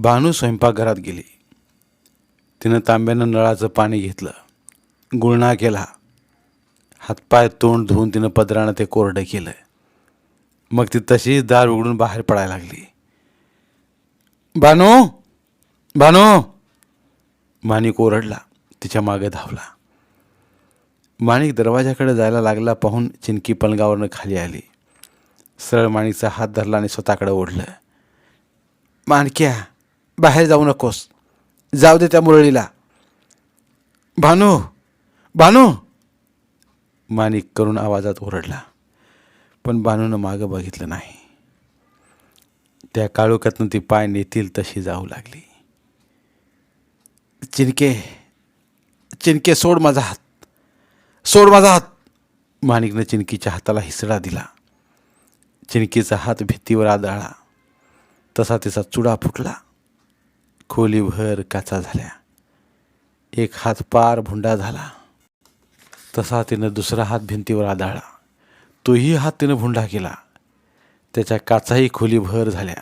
भानू स्वयंपाकघरात गेली. तिनं तांब्यानं नळाचं पाणी घेतलं. गुळणा केला. हातपाय तोंड धुवून तिनं पदरानं ते कोरडं केलं. मग ती तशीच दार उघडून बाहेर पडायला लागली. भानू! भानू! माणिक ओरडला. तिच्यामागे धावला. माणिक दरवाजाकडे जायला लागला पाहून चिनकी पलंगावरनं खाली आली. सरळ माणिकचा हात धरला आणि स्वतःकडे ओढलं. माणक्या! बाहेर जाऊ नकोस. जाऊ दे त्या मुरळीला. भानू भानू. माणिक करून आवाजात ओरडला पण भानूनं मागं बघितलं नाही. त्या काळोख्यातनं ती पाय नेतील तशी जाऊ लागली. चिनके चिनके सोड माझा हात. सोड माझा हात. माणिकनं चिनकीच्या हाताला हिसडा दिला. चिनकीचा हात भित्तीवर आदळला. तसा तिचा चुडा फुटला. खोलीभर काचा झाल्या. एक हात पार भुंडा झाला. तसा तिनं दुसरा हात भिंतीवर आदळला तोही हात तिनं भुंडा केला. त्याच्या काचाही खोलीभर झाल्या.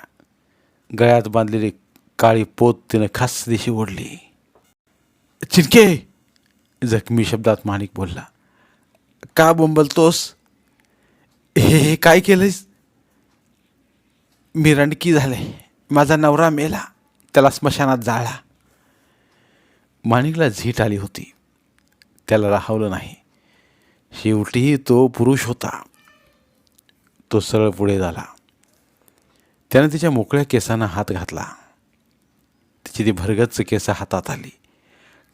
गळ्यात बांधलेली काळी पोत तिनं खास दिशी ओढली. चिनके! जखमी शब्दात माणिक बोलला. का बोंबलतोस? हे हे काय केलंस मी रणकी झाले. माझा नवरा मेला. त्याला स्मशानात जाळला. माणिकला झीट आली होती. त्याला राहवलं नाही. शेवटी तो पुरुष होता. तो सरळ पुढे झाला. त्यानं तिच्या मोकळ्या केसांना हात घातला. तिची ती भरगच्च केस हातात आली.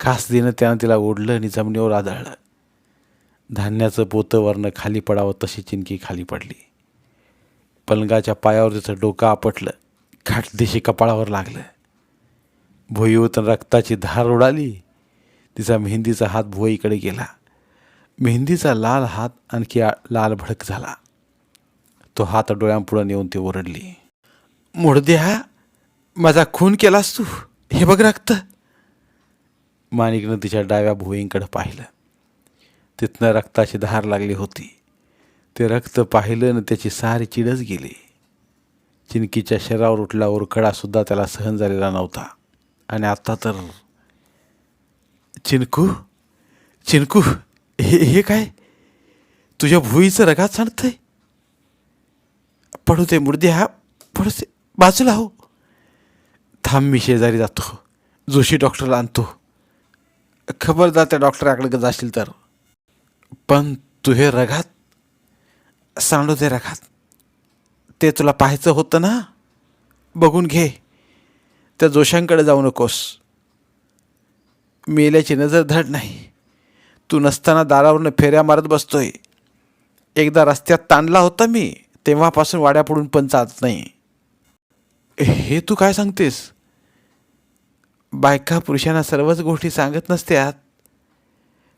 खास दिनं त्यानं तिला ओढलं आणि जमिनीवर आदळलं. धान्याचं पोतं वरनं खाली पडावं तशी चिंकी खाली पडली. पलंगाच्या पायावर तिचं डोकं आपटलं. खाटदिशी कपाळावर लागलं. भुईवतन रक्ताची धार उडाली. तिचा मेहंदीचा हात भुवईकडे गेला. मेहंदीचा लाल हात आणखी लाल भडक झाला. तो हात डोळ्यांपुढं नेऊन ती ओरडली. मुडद्या माझा खून केलास तू? हे बघ रक्त. माणिकनं तिच्या डाव्या भुईंकडे पाहिलं. तिथनं रक्ताची धार लागली होती. ते रक्त पाहिलं न त्याची सारी चिडच गेली. चिनकीच्या शरीरावर उठला उरकडा त्याला सहन झालेला नव्हता. आणि आत्ता तर चिनकू चिनकू हे हे काय? तुझ्या भुईचं रगात सांडतंय? पडू ते मुर्दे हा पडू ते बाजूला हो. थांब मी शेजारी जातो. जोशी डॉक्टरला आणतो. खबरदार त्या डॉक्टराकडे जाशील तर. पण तुझे रगात सांडू दे रगात. ते तुला पाहायचं होतं ना? बघून घे. त्या जोशांकडे जाऊ नकोस. मेल्याची नजर धड नाही. तू नसताना दारावरनं फेऱ्या मारत बसतोय. एकदा रस्त्यात ताणला होता मी तेव्हापासून वाड्या पडून पण चालत नाही. हे तू काय सांगतेस? बायका पुरुषांना सर्वच गोष्टी सांगत नसत्यात.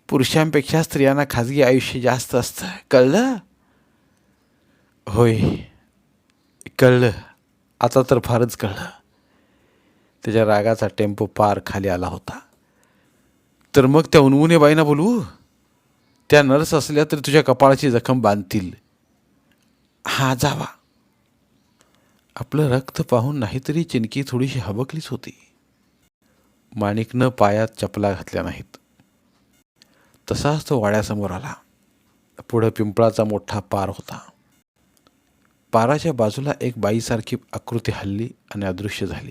पुरुषांपेक्षा स्त्रियांना खाजगी आयुष्य जास्त असतं. कळलं? होय. कळलं. आता तर फारच कळलं. त्याच्या रागाचा टेम्पो पार खाली आला होता. तर मग त्या उनमुने बाईना बोलवू त्या नर्स असल्या तरी तुझ्या कपाळाची जखम बांधतील. हा जावा. आपलं रक्त पाहून नाहीतरी चिनकी थोडीशी हबकलीच होती. माणिकनं पायात चपला घातल्या नाहीत. तसाच तो वाड्यासमोर आला. पुढं पिंपळाचा मोठा पार होता. पाराच्या बाजूला एक बाईसारखी आकृती हल्ली आणि अदृश्य झाली.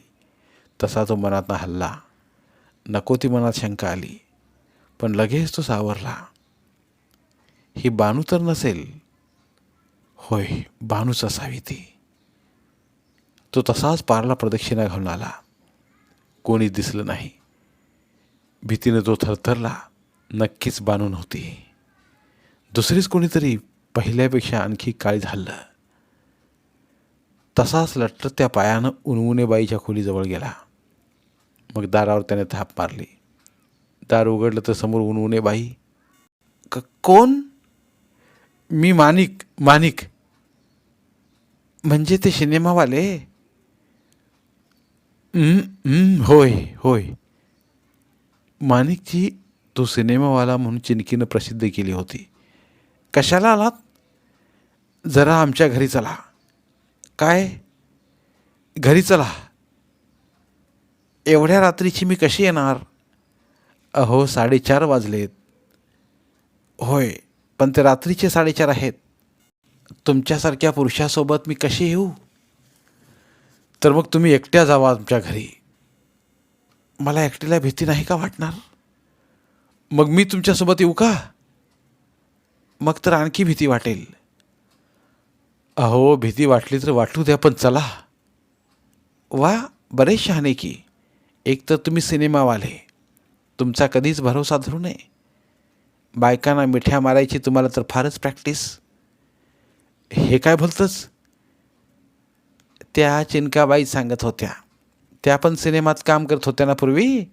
तसा तो मनातनं हल्ला. नको ती मनात शंका आली. पण लगेच तो सावरला. ही बानू तर नसेल. होय बानूच असावी ती. तो तसाच पारला प्रदक्षिणा घालून आला. कोणी दिसलं नाही. भीतीनं तो थरथरला. नक्कीच बानू नव्हती. दुसरीच कोणीतरी पहिल्यापेक्षा आणखी काळी झालं. तसाच लटत त्या पायानं उनउने बाईच्या खोलीजवळ गेला. मग दारावर त्याने थाप मारली. दार उघडलं तर समोर उनउने बाई. क कोण? मी माणिक माणिक. म्हणजे ते सिनेमावाले? होय होय. माणिकची तो सिनेमावाला म्हणून चिनकीनं प्रसिद्ध केली होती. कशाला आलात? जरा आमच्या घरी चला. काय? घरी चला. एवढ्या रात्रीची मी कशी येणार? अहो साडेचार वाजलेत. होय पण ते रात्रीचे साडेचार आहेत. तुमच्यासारख्या पुरुषासोबत मी कशी येऊ? तर मग तुम्ही एकट्या जावा आमच्या घरी. मला एकटीला भीती नाही का वाटणार? मग मी तुमच्यासोबत येऊ का? मग तर आणखी भीती वाटेल. अहो भीती वाटली तर वाटू द्या पण चला. वा बरेच शहाणे की. एक तर तुम्ही सिनेमावाले. तुमचा कधीच भरोसा धरू नये. बायकांना मिठ्या मारायची तुम्हाला तर फारच प्रॅक्टिस हे काय बोलतंच त्या चिनकाबाई सांगत होत्या. त्या पण सिनेमात काम करत होत्या ना पूर्वी?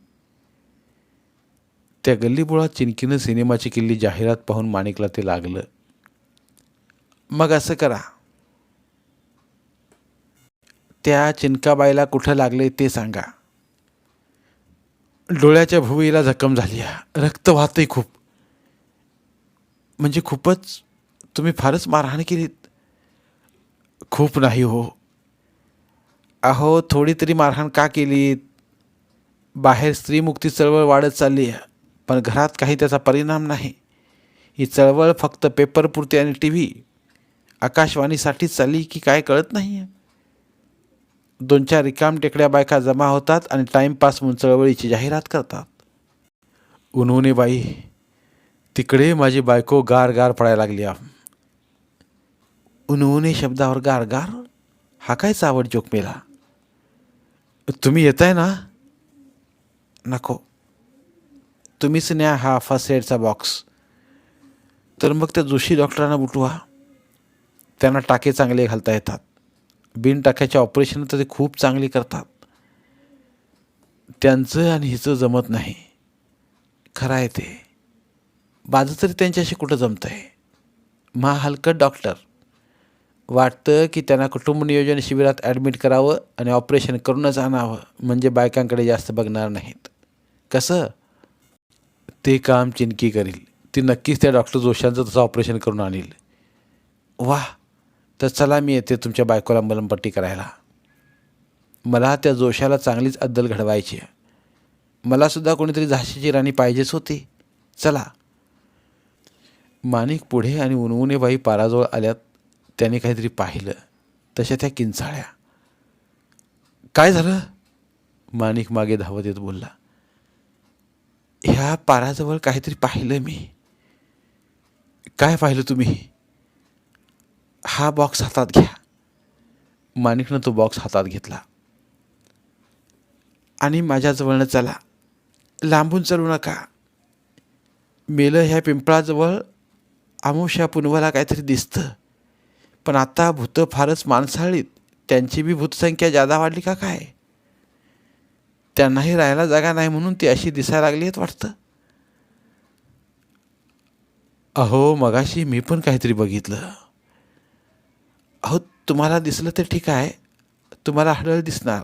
त्या गल्लीबुळात चिनकीनं सिनेमाची किल्ली जाहिरात पाहून माणिकला ते लागलं. मग असं करा. त्या चिनकाबाईला कुठं लागले ते सांगा. डोळ्याच्या भुवईला जखम झाली आहे. रक्त वाहतंय खूप. म्हणजे खूपच तुम्ही फारच मारहाण केलीत खूप नाही हो. अहो थोडी तरी मारहाण का केलीत? बाहेर स्त्रीमुक्ती चळवळ वाढत चालली आहे पण घरात काही त्याचा परिणाम नाही. ही चळवळ फक्त पेपरपुरती आणि टी व्ही आकाशवाणीसाठीच चालली की काय कळत नाही आहे दोन चार रिकाम टेकड्या बायका जमा होतात आणि टाईमपास म्हणून चळवळीची जाहिरात करतात. उन्होने बाई तिकडे माझी बायको गार गार पडायला लागली उन्होने शब्दावर गार गार हा काय चावड जोक मेला? तुम्ही येताय ना? नको. तुम्हीच न्या हा फर्स्ट एडचा बॉक्स तर मग त्या जोशी डॉक्टरांना बुटवा. त्यांना टाके चांगले घालता येतात. बिन टाक्याचे ऑपरेशन तर ते खूप चांगली करतात. त्यांचं आणि हिचं जमत नाही. खरं आहे ते. बाजू तरी त्यांच्याशी कुठं जमतं आहे? मा डॉक्टर वाटतं की त्यांना कुटुंब नियोजन शिबिरात ॲडमिट करावं आणि ऑपरेशन करूनच आणावं म्हणजे बायकांकडे जास्त बघणार नाहीत. कसं? ते काम चिनकी करील. ती नक्कीच त्या डॉक्टर जोशांचं तसं ऑपरेशन करून आणील. वाह! तर चला मी येते तुमच्या बायकोला मलमपट्टी करायला. मला त्या जोशाला चांगलीच अद्दल घडवायची आहे. मलासुद्धा कोणीतरी झाशीची राणी पाहिजेच होती. चला. माणिक पुढे आणि उनउने बाई पाराजवळ आल्यात. त्याने काहीतरी पाहिलं. तशा त्या किंचाळ्या. काय झालं? माणिक मागे धावत येत बोलला. ह्या पाराजवळ काहीतरी पाहिलं मी. काय पाहिलं तुम्ही? हा बॉक्स हातात घ्या. माणिकनं तो बॉक्स हातात घेतला. आणि माझ्याजवळनं चला. लांबून चलू नका. मेलं ह्या पिंपळाजवळ आमुष्या पुनवाला काहीतरी दिसतं. पण आता भूतं फारच माणसाळीत. त्यांची बी भूतसंख्या जादा वाढली का काय? त्यांनाही राहायला जागा नाही म्हणून ती अशी दिसायला लागली आहेत वाटतं. अहो मगाशी मी पण काहीतरी बघितलं. अहो तुम्हाला दिसलं तर ठीक आहे. तुम्हाला हडळ दिसणार.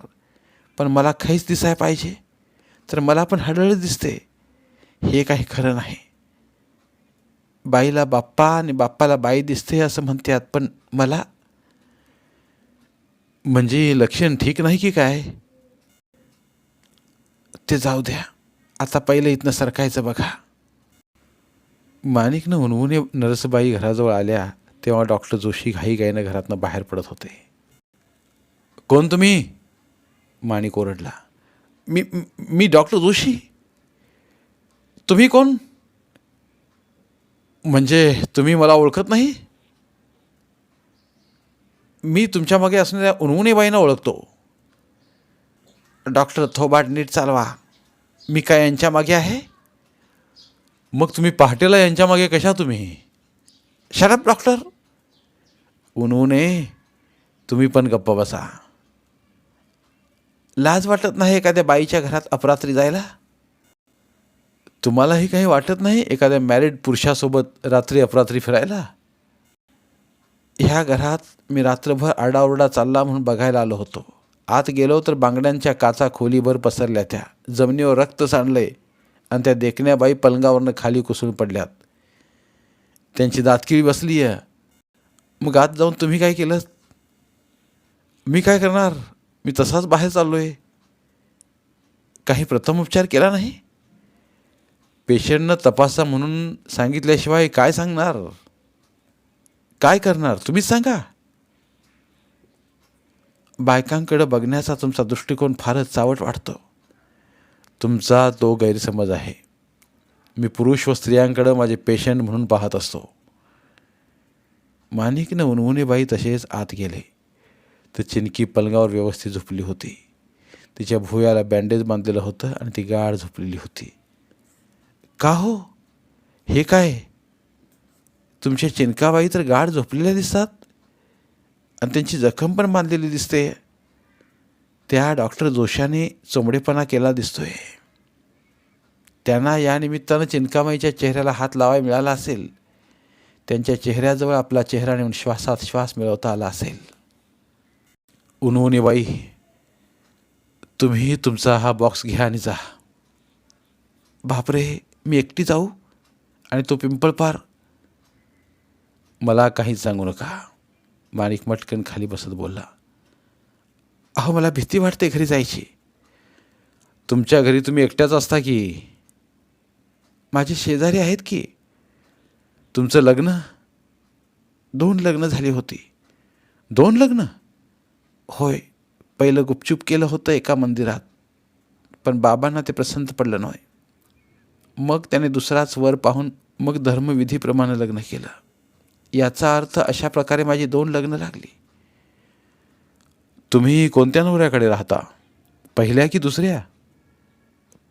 पण मला काहीच दिसाय पाहिजे. तर मला पण हडळच दिसते. हे काही खरं नाही. बाईला बाप्पा आणि बाप्पाला बाई दिसते असं म्हणतात पण मला? म्हणजे लक्षण ठीक नाही की काय? ते जाऊ द्या. आता पहिलं इथनं सरकायचं बघा. माणिकनं उनवून नरसबाई घराजवळ आल्या. तेव्हा डॉक्टर जोशी घाईघाईनं घरातनं बाहेर पडत होते. कोण तुम्ही? माणिक ओरडला. मी मी डॉक्टर जोशी? तुम्ही कोण? म्हणजे तुम्ही मला ओळखत नाही? मी तुमच्या मागे असणाऱ्या उन्मुनीबाईंना ओळखतो. डॉक्टर थोबाट नीट चालवा. मी काय यांच्या मागे आहे? मग तुम्ही पहाटेला यांच्या मागे कशा तुम्ही? शरप डॉक्टर उन्होंने तुम्ही पण गप्प बसा. लाज वाटत नाही एखाद्या बाईच्या घरात अपरात्री जायला? तुम्हालाही काही वाटत नाही एखाद्या मॅरिड पुरुषासोबत रात्री अपरात्री फिरायला? ह्या घरात मी रात्रभर आरडाओरडा चालला म्हणून बघायला आलो होतो. आत गेलो तर बांगड्यांच्या काचा खोलीभर पसरल्या त्या. जमिनीवर रक्त सांडले आणि त्या देखण्या बाई पलंगावरनं खाली कोसळून पडल्यात. त्यांची दातकिळी बसली आहे मग आत जाऊन तुम्ही काय केलं? मी काय करणार? मी तसाच बाहेर चाललो आहे काही प्रथम उपचार केला नाही? पेशंटनं तपासा म्हणून सांगितल्याशिवाय काय सांगणार? काय करणार? तुम्हीच सांगा. बायकांकडे बघण्याचा तुमचा दृष्टिकोन फारच चावट वाटतो. तुमचा तो गैरसमज आहे. मी पुरुष व स्त्रियांकडं माझे पेशंट म्हणून पाहत असतो. माणिकनं उनवुने तसेच आत गेले. तर चिनकी पलंगावर व्यवस्थित झोपली होती. तिच्या भुयाला बँडेज बांधलेलं होतं आणि ती गाढ झोपलेली होती. का हो? हे काय? तुमच्या चिनकाबाई तर गाढ झोपलेल्या दिसतात. आणि त्यांची जखम पण बांधलेली दिसते. त्या डॉक्टर जोशाने चोंबडेपणा केला दिसतोय. त्यांना या निमित्तानं चिनकामाईच्या चेहऱ्याला हात लावाय मिळाला असेल. त्यांच्या चेहऱ्याजवळ आपला चेहरा नेऊन श्वासात श्वास मिळवता आला असेल. उन्होने बाई तुम्ही तुमचा हा बॉक्स घ्या आणि जा. बापरे मी एकटी जाऊ आणि तो पिंपळ पार. मला काहीच सांगू नका. माणिक मटकन खाली बसत बोलला. अहो मला भीती वाटते घरी जायची. तुमच्या घरी तुम्ही एकट्याच असता की? माझे शेजारी आहेत की? तुमचं लग्न? दोन लग्न झाली होती. दोन लग्न? होय पहिलं गुपचूप केलं होतं एका मंदिरात पण बाबांना ते प्रसन्न पडलं नाही मग त्याने दुसराच वर पाहून मग धर्मविधीप्रमाणे लग्न केलं. याचा अर्थ अशा प्रकारे माझी दोन लग्न लागली. तुम्ही कोणत्या नवऱ्याकडे राहता? पहिल्या की दुसऱ्या?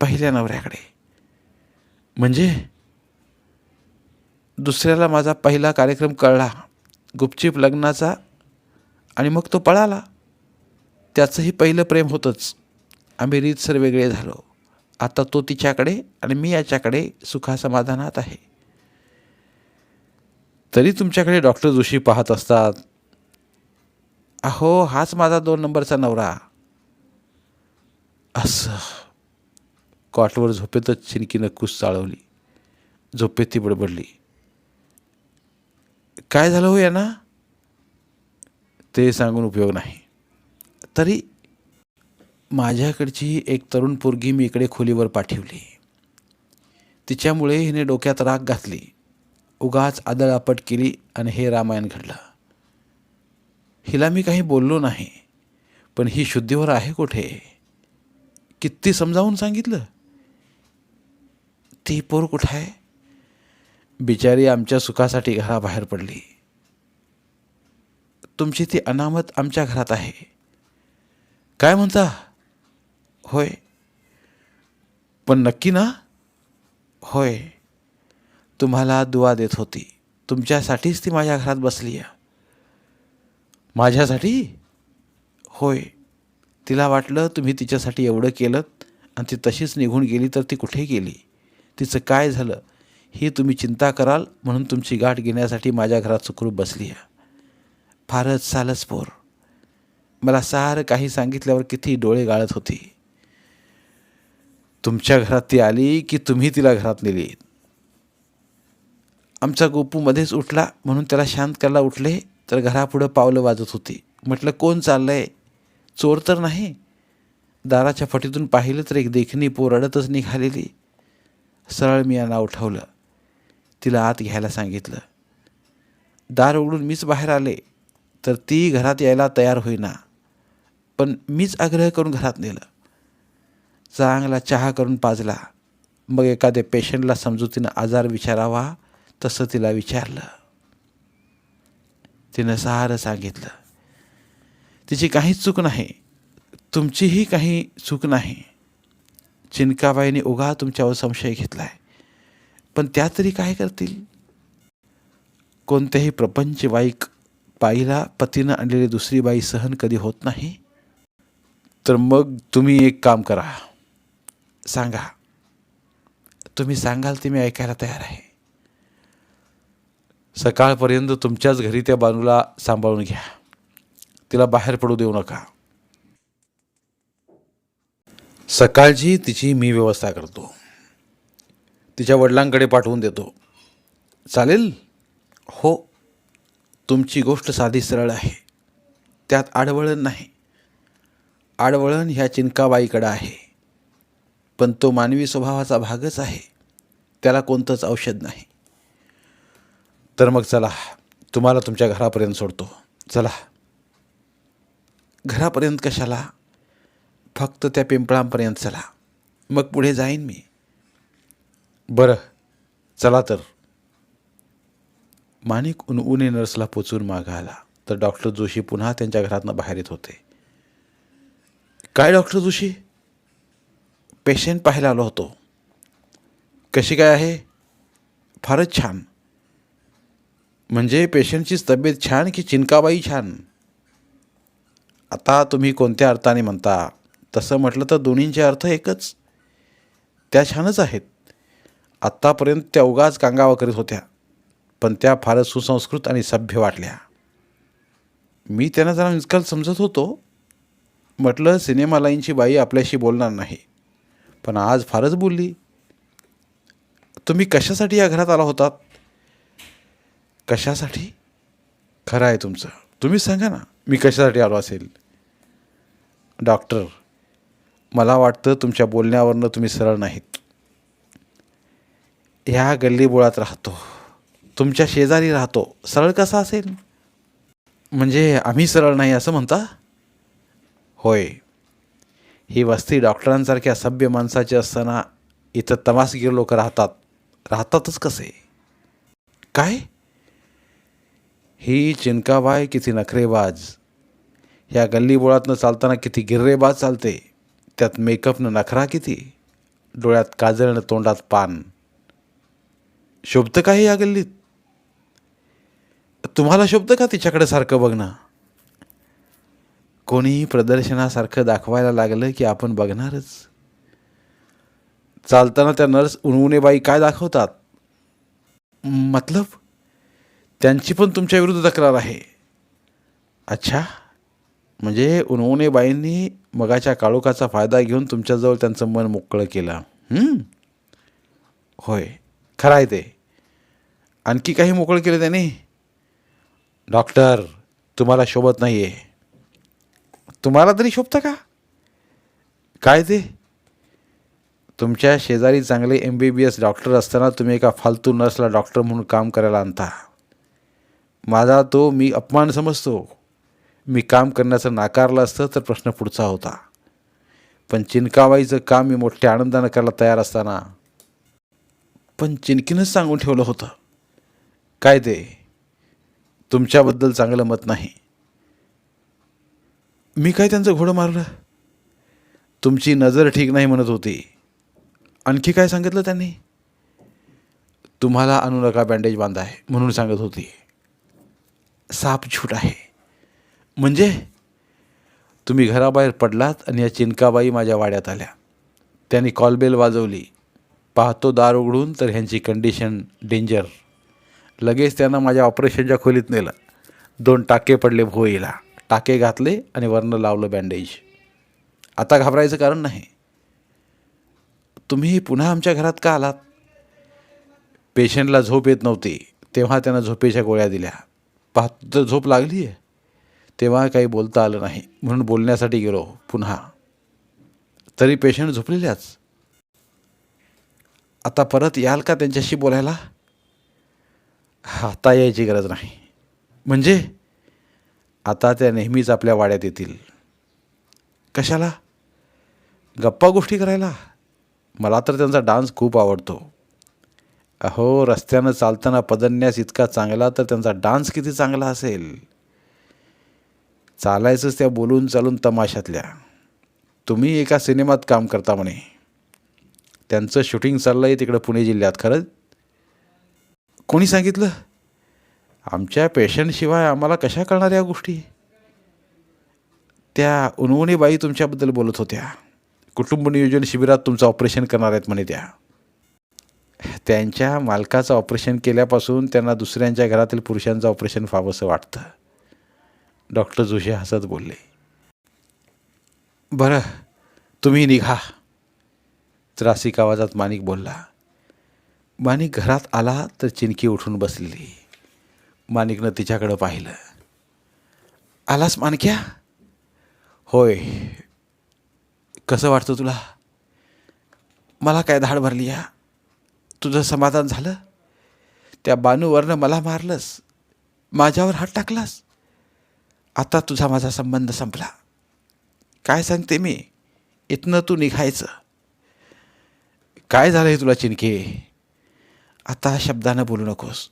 पहिल्या नवऱ्याकडे. म्हणजे दुसऱ्याला माझा पहिला कार्यक्रम कळला. गुपचीप लग्नाचा आणि मग तो पळाला. त्याचंही पहिलं प्रेम होतंच. आम्ही रीतसर वेगळे झालो. आता तो तिच्याकडे आणि मी याच्याकडे सुखासमाधानात आहे. तरी तुमच्याकडे डॉक्टर जोशी पाहत असतात. अहो हाच माझा दोन नंबरचा नवरा. असं. कॉटवर झोपेतच चिनकीनं कुस चाळवली. झोपेत ती बडबडली. काय झालं हो यांना? ते सांगून उपयोग नाही. तरी माझ्याकडची एक तरुण पोरगी मी इकडे खोलीवर पाठवली. तिच्यामुळे हिने डोक्यात राग घातली. उगाच आदळापट केली आणि हे रामायण घडलं. हिला मी काही बोललो नाही पण ही शुद्धीवर आहे कुठे? किती समजावून सांगितलं? ती पोर कुठं आहे? बिचारी आमच्या सुखासाठी घराबाहेर पडली. तुमची ती अनामत आमच्या घरात आहे. काय म्हणता? होय. पण नक्की ना? होय. तुम्हाला दुवा देत होती. तुमच्यासाठीच ती माझ्या घरात बसली आहे. माझ्यासाठी? होय. तिला वाटलं तुम्ही तिच्यासाठी एवढं केलं आणि ती तशीच निघून गेली तर ती कुठे गेली? तिचं काय झालं? ही तुम्ही चिंता कराल म्हणून तुमची गाठ घेण्यासाठी माझ्या घरात सुखरूप बसली आहे. फारच सालच पोर. मला सारं काही सांगितल्यावर किती डोळे गाळत होती. तुमच्या घरात ती आली की तुम्ही तिला घरात नेली. आमचा गोपू मध्येच उठला म्हणून त्याला शांत करायला उठले तर घरापुढं पावलं वाजत होती. म्हटलं कोण चाललंय? चोर तर नाही. दाराच्या फटीतून पाहिलं तर एक देखणी पोरडतच निघालेली. सरळ मी यांना उठवलं. तिला आत घ्यायला सांगितलं. दार उघडून मीच बाहेर आले तर ती घरात यायला तयार होईना. पण मीच आग्रह करून घरात नेलं. चांगला चहा करून पाजला. मग एखाद्या पेशंटला समजुतीनं आजार विचारावा तसं तिला विचारलं. तिनं सारं सांगितलं तिची काहीच चूक नाही. तुमचीही काही चूक नाही. चिनकाबाईने उगा तुमच्यावर संशय घेतला आहे पण त्या तरी काय करतील? कोणत्याही प्रपंच बाईक बाईला पतीनं आणलेली दुसरी बाई सहन कधी होत नाही? तर मग तुम्ही एक काम करा. सांगा. तुम्ही सांगाल ते मी ऐकायला तयार आहे. सकाळपर्यंत तुमच्याच घरी त्या बानूला सांभाळून घ्या. तिला बाहेर पडू देऊ नका. सकाळची तिची मी व्यवस्था करतो. तिच्या वडिलांकडे पाठवून देतो. चालेल? हो. तुमची गोष्ट साधी सरळ आहे. त्यात आडवळण नाही. आडवळण ह्या चिंकाबाईकडं आहे. पण तो मानवी स्वभावाचा भागच आहे. त्याला कोणतंच औषध नाही. तर मग चला. तुम्हाला तुमच्या घरापर्यंत सोडतो. चला. घरापर्यंत कशाला? फक्त त्या पिंपळांपर्यंत चला. मग पुढे जाईन मी. बरं चला तर. माणिक उनउने नर्सला पोचून मागं आला. तर डॉक्टर जोशी पुन्हा त्यांच्या घरातनं बाहेर येत होते. काय डॉक्टर जोशी? पेशंट पाहायला आलो होतो. कशी काय आहे? फारच छान. म्हणजे पेशंटचीच तब्येत छान की चिंकाबाई छान? आता तुम्ही कोणत्या अर्थाने म्हणता? तसं म्हटलं तर दोन्हींचे अर्थ एकच. त्या छानच आहेत. आत्तापर्यंत त्या उगाच कांगावा करीत होत्या पण त्या फारच सुसंस्कृत आणि सभ्य वाटल्या. मी त्यांना जरा निष्काल समजत होतो. म्हटलं सिनेमा लाईनची बाई आपल्याशी बोलणार नाही पण आज फारच बोलली. तुम्ही कशासाठी या घरात आला होतात? कशासाठी? खरं आहे तुमचं. तुम्ही सांगा ना मी कशासाठी आलो असेल? डॉक्टर मला वाटतं तुमच्या बोलण्यावरनं तुम्ही सरळ नाहीत. ह्या गल्लीबोळात राहतो. तुमच्या शेजारी राहतो. सरळ कसा असेल? म्हणजे आम्ही सरळ नाही असं म्हणता? होय. ही वस्ती डॉक्टरांसारख्या सभ्य माणसाची असताना इथं तमासगीर लोक राहतात. राहतातच कसे? काय? ही चिनकाबाय किती नखरेबाज. ह्या गल्लीबोळातनं चालताना किती गिर्रेबाज चालते. त्यात मेकअपनं नखरा किती? डोळ्यात काजळनं तोंडात पान. शोभतं का हे या गल्लीत? तुम्हाला शोभतं का तिच्याकडे सारखं बघणं? कोणीही प्रदर्शनासारखं दाखवायला लागलं की आपण बघणारच. चालताना त्या नर्स उणउणेबाई काय दाखवतात? मतलब? त्यांची पण तुमच्या विरुद्ध तक्रार आहे. अच्छा. म्हणजे उणउणेबाईंनी मगाच्या काळोखाचा फायदा घेऊन तुमच्याजवळ त्यांचं मन मोकळं केलं. होय. खरं आहे ते. आणखी काही मोकळं केलं त्याने? डॉक्टर तुम्हाला शोभत नाही आहे तुम्हाला तरी शोभतं का? काय ते? तुमच्या शेजारी चांगले M B B S doctor असताना तुम्ही एका फालतू नर्सला डॉक्टर म्हणून काम करायला आणता. माझा तो मी अपमान समजतो. मी काम करण्याचं नाकारलं असतं तर प्रश्न पुढचा होता. पण चिनकावाईचं काम मी मोठ्या आनंदानं करायला तयार असताना पण चिनकीनंच सांगून ठेवलं होतं. काय ते? तुमच्याबद्दल चांगलं मत नाही. मी काय त्यांचं घोडं मारलं? तुमची नजर ठीक नाही म्हणत होती. आणखी काय सांगितलं त्यांनी? तुम्हाला आणू नका बँडेज बांधाय म्हणून सांगत होती. साप छूट आहे. म्हणजे? तुम्ही घराबाहेर पडलात आणि या चिंकाबाई माझ्या वाड्यात आल्या. त्यांनी कॉलबेल वाजवली. पाहतो दार उघडून तर ह्यांची कंडिशन डेंजर लगेच त्यांना माझ्या ऑपरेशनच्या खोलीत नेलं. दोन टाके पडले भोईला टाके घातले आणि वरनं लावलं बँडेज आता घाबरायचं कारण नाही. तुम्ही पुन्हा आमच्या घरात का आलात? पेशंटला झोप येत नव्हती. तेव्हा त्यांना झोपेच्या गोळ्या दिल्या. पाहत तर झोप लागली आहे तेव्हा काही बोलता आलं नाही. म्हणून बोलण्यासाठी गेलो पुन्हा. तरी पेशंट झोपलेल्याच. आता परत याल का त्यांच्याशी बोलायला? आता यायची गरज नाही. म्हणजे आता त्या नेहमीच आपल्या वाड्यात येतील. कशाला? गप्पा गोष्टी करायला. मला तर त्यांचा डान्स खूप आवडतो. अहो रस्त्यानं चालताना पदन्यास इतका चांगला तर त्यांचा डान्स किती चांगला असेल? चालायचंच त्या बोलून चालून तमाशातल्या. तुम्ही एका सिनेमात काम करता म्हणे. त्यांचं शूटिंग चाललं आहे तिकडं पुणे जिल्ह्यात खरंच कोणी सांगितलं? आमच्या पेशंटशिवाय आम्हाला कशा कळणार या गोष्टी? त्या उनवणीबाई तुमच्याबद्दल बोलत होत्या. कुटुंब नियोजन शिबिरात तुमचं ऑपरेशन करणार आहेत म्हणे त्या. त्यांच्या मालकाचं ऑपरेशन केल्यापासून त्यांना दुसऱ्यांच्या घरातील पुरुषांचं ऑपरेशन व्हावंसं वाटतं. डॉक्टर जोशी हसत बोलले. बरं तुम्ही निघा. त्रासिक आवाजात माणिक बोलला. माणिक घरात आला तर चिनकी उठून बसलेली माणिकनं तिच्याकडं पाहिलं. आलास माणक्या? होय. कसं वाटतं तुला? मला काय धाड भरली या? तुझं समाधान झालं? त्या बानूवरनं मला मारलंस? माझ्यावर हात टाकलास? आता तुझा माझा संबंध संपला. काय सांगते मी? इथनं तू निघायचं. काय झालं आहे तुला चिनके आता शब्दानं बोलू नकोस.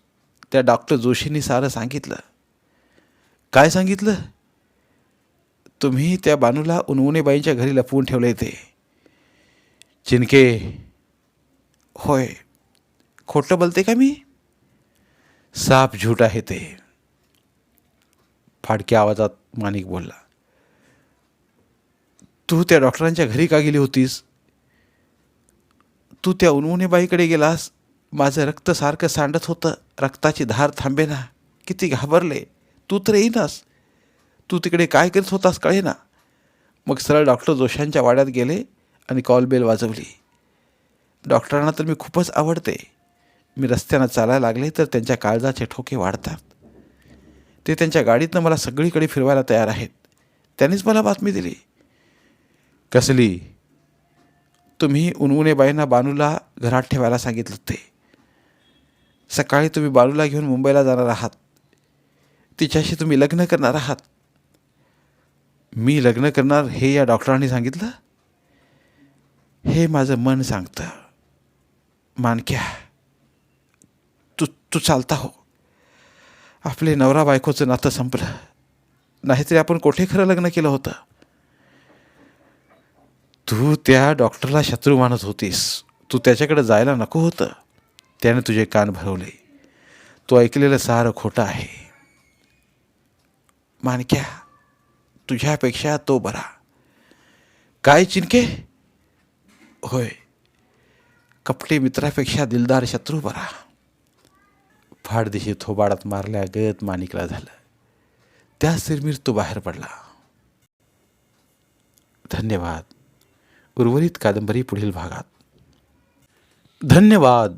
त्या डॉक्टर जोशींनी सारं सांगितलं. काय सांगितलं? तुम्ही त्या बानूला उनवणेबाईंच्या घरी लपवून ठेवले ते. चिनके. होय. खोटं बोलते का मी? साप झूट आहे ते. फाडक्या आवाजात माणिक बोलला. तू त्या डॉक्टरांच्या घरी का गेली होतीस? तू त्या उनवणेबाईकडे गेलास? माझं रक्त सारखं सांडत होतं. रक्ताची धार थांबे ना. किती घाबरले. तू तर येईनास. तू तिकडे काय करत होतास कळेना. मग सरळ डॉक्टर जोशांच्या वाड्यात गेले आणि कॉल बेल वाजवली. डॉक्टरांना तर मी खूपच आवडते. मी रस्त्यानं चालायला लागले तर त्यांच्या काळजाचे ठोके वाढतात. ते त्यांच्या गाडीतनं मला सगळीकडे फिरवायला तयार आहेत. त्यांनीच मला बातमी दिली. कसली? तुम्ही उनवणेबाईंना बानूला घरात ठेवायला सांगितलं ते सकाळी तुम्ही बाळूला घेऊन मुंबईला जाणार आहात. तिच्याशी तुम्ही लग्न करणार आहात. मी लग्न करणार हे या डॉक्टरांनी सांगितलं? हे माझं मन सांगतं. मानक्या तू तू चालता हो. आपले नवरा बायकोचं नातं संपलं. नाहीतरी आपण कोठे खरं लग्न केलं होतं? तू त्या डॉक्टरला शत्रू मानत होतीस. तू त्याच्याकडे जायला नको होतं. त्याने तुझे कान भरवले. तो ऐकलेलं सारं खोटं आहे. मानक्या तुझ्यापेक्षा तो बरा. काय चिनके? होय. कपटे मित्रापेक्षा दिलदार शत्रू बरा. फाडदिशी थोबाडात मारल्या गत माणिकला झालं. त्या सिरमीर तो बाहेर पडला. धन्यवाद. उर्वरित कादंबरी पुढील भागात. धन्यवाद.